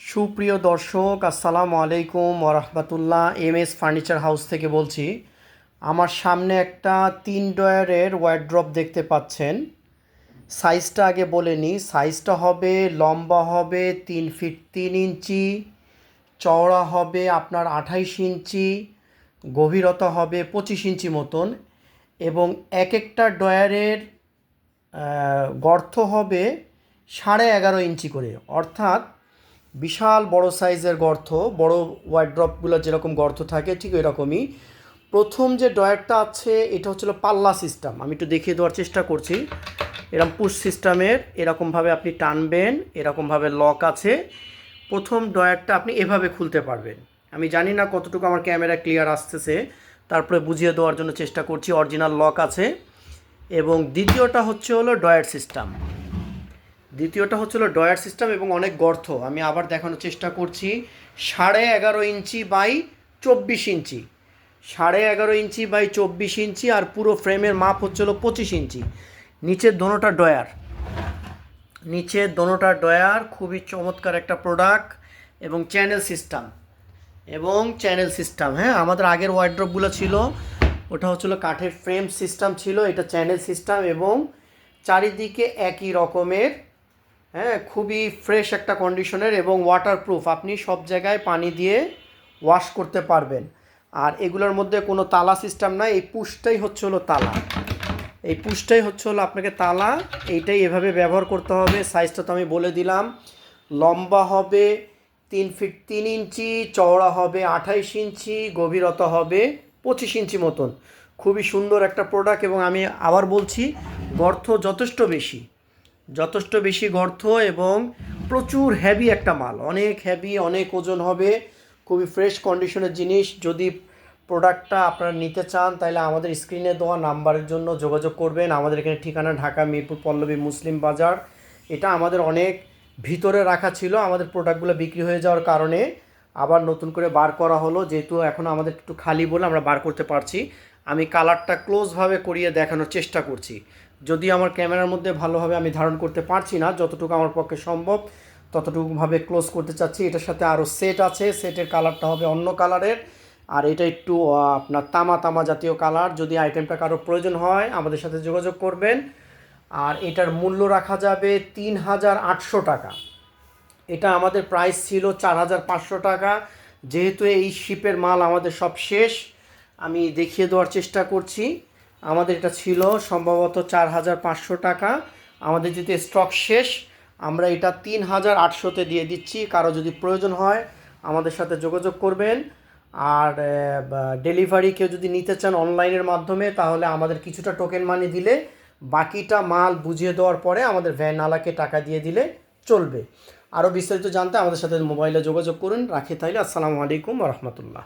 সুপ্রিয় দর্শক, আসসালামু আলাইকুম ওরহমতুল্লাহ এম এস ফার্নিচার হাউস থেকে বলছি, আমার সামনে একটা তিন ডয়ারের ওয়ার্ড্রপ দেখতে পাচ্ছেন। সাইজটা আগে বলে নিই সাইজটা হবে, লম্বা হবে তিন ফিট তিন ইঞ্চি, চওড়া হবে আপনার আঠাইশ ইঞ্চি, গভীরতা হবে পঁচিশ ইঞ্চি মতন এবং এক একটা ডয়ারের গর্ত হবে সাড়ে এগারো ইঞ্চি করে। অর্থাৎ বিশাল বড় সাইজের গর্ত, বড় ওয়ার্ড্রপগুলো যেরকম গর্ত থাকে, ঠিক এরকমই প্রথম যে ডয়ারটা আছে, এটা হচ্ছিল পাল্লা সিস্টেম আমি একটু দেখিয়ে দেওয়ার চেষ্টা করছি। এরকম পুশ সিস্টেমের এরকমভাবে আপনি টানবেন, এরকমভাবে লক আছে। প্রথম ডয়ারটা আপনি এভাবে খুলতে পারবেন। আমি জানি না কতটুকু আমার ক্যামেরা ক্লিয়ার আসতেছে। তারপরে বুঝিয়ে দেওয়ার জন্য চেষ্টা করছি অরিজিনাল লক আছে। এবং দ্বিতীয়টা হচ্ছে হলো ডয়ার সিস্টেম দ্বিতীয়টা হচ্ছিল ডয়ার সিস্টেম এবং অনেক গর্ত। আমি আবার দেখানোর চেষ্টা করছি। সাড়ে এগারো ইঞ্চি বাই চব্বিশ ইঞ্চি। সাড়ে এগারো ইঞ্চি বাই চব্বিশ ইঞ্চি আর পুরো ফ্রেমের মাপ হচ্ছিল পঁচিশ ইঞ্চি। নিচের দোনোটা ডয়ার নিচের দোনোটা ডয়ার খুবই চমৎকার একটা প্রোডাক্ট এবং চ্যানেল সিস্টেম এবং চ্যানেল সিস্টেম হ্যাঁ? আমাদের আগের ওয়ার্ড্রপগুলো ছিল, ওটা হচ্ছিল কাঠের ফ্রেম সিস্টেম ছিল, এটা চ্যানেল সিস্টেম এবং চারিদিকে একই রকমের হ্যাঁ খুবই ফ্রেশ একটা কন্ডিশনের এবং ওয়াটারপ্রুফ আপনি সব জায়গায় পানি দিয়ে ওয়াশ করতে পারবেন। আর এগুলোর মধ্যে কোনো তালা সিস্টেম নাই, এই পুশটাই হচ্ছে হলো তালা। এই পুশটাই হচ্ছে হলো আপনাকে তালা, এইটাই এভাবে ব্যবহার করতে হবে। সাইজটা তো আমি বলে দিলাম। লম্বা হবে তিন ফিট তিন ইঞ্চি, চওড়া হবে আঠাইশ ইঞ্চি, গভীরতা হবে পঁচিশ ইঞ্চি মতন। খুবই সুন্দর একটা প্রোডাক্ট এবং আমি আবার বলছি, গর্ত যথেষ্ট বেশি। যথেষ্ট বেশি গর্ত এবং প্রচুর হেভি একটা মাল। অনেক হ্যাভি অনেক ওজন হবে, খুবই ফ্রেশ কন্ডিশনের জিনিস। যদি প্রোডাক্টটা আপনারা নিতে চান, তাহলে আমাদের স্ক্রিনে দেওয়া নাম্বারের জন্য যোগাযোগ করবেন। আমাদের এখানে ঠিকানা ঢাকা, মিরপুর, পল্লবী মুসলিম বাজার। এটা আমাদের অনেক ভিতরে রাখা ছিল। আমাদের প্রোডাক্টগুলো বিক্রি হয়ে যাওয়ার কারণে আবার নতুন করে বার করা হলো। যেহেতু এখন আমাদের একটু খালি বলে আমরা বার করতে পারছি। আমি কালারটা ক্লোজভাবে করিয়ে দেখানোর চেষ্টা করছি। যদি আমার ক্যামেরার মধ্যে ভালোভাবে আমি ধারণ করতে পারছি না, যতটুকু আমার পক্ষে সম্ভব ততটুকুভাবে ক্লোজ করতে চাচ্ছি। এটার সাথে আরও সেট আছে সেটের কালারটা হবে অন্য কালারের আর এটা একটু আপনার তামা তামা জাতীয় কালার যদি আইটেমটা কারও প্রয়োজন হয়, আমাদের সাথে যোগাযোগ করবেন। আর এটার মূল্য রাখা যাবে তিন হাজার আটশো টাকা। এটা আমাদের প্রাইস ছিল চার হাজার পাঁচশো টাকা। যেহেতু এই শিপের মাল আমাদের সব শেষ আমি দেখিয়ে দেওয়ার চেষ্টা করছি। আমাদের এটা ছিল সম্ভবত চার হাজার পাঁচশো টাকা। আমাদের যদি স্টক শেষ, আমরা এটা তিন হাজার আটশোতে দিয়ে দিচ্ছি। কারও যদি প্রয়োজন হয়, আমাদের সাথে যোগাযোগ করবেন। আর ডেলিভারি কেউ যদি নিতে চান অনলাইনের মাধ্যমে, তাহলে আমাদের কিছুটা টোকেন মানি দিলে, বাকিটা মাল বুঝিয়ে দেওয়ার পরে আমাদের ভ্যানওয়ালাকে টাকা দিয়ে দিলে চলবে। আরও বিস্তারিত জানতে আমাদের সাথে মোবাইলে যোগাযোগ করুন। রাখি তাইলে। আসসালামু আলাইকুম রহমতুল্লাহ।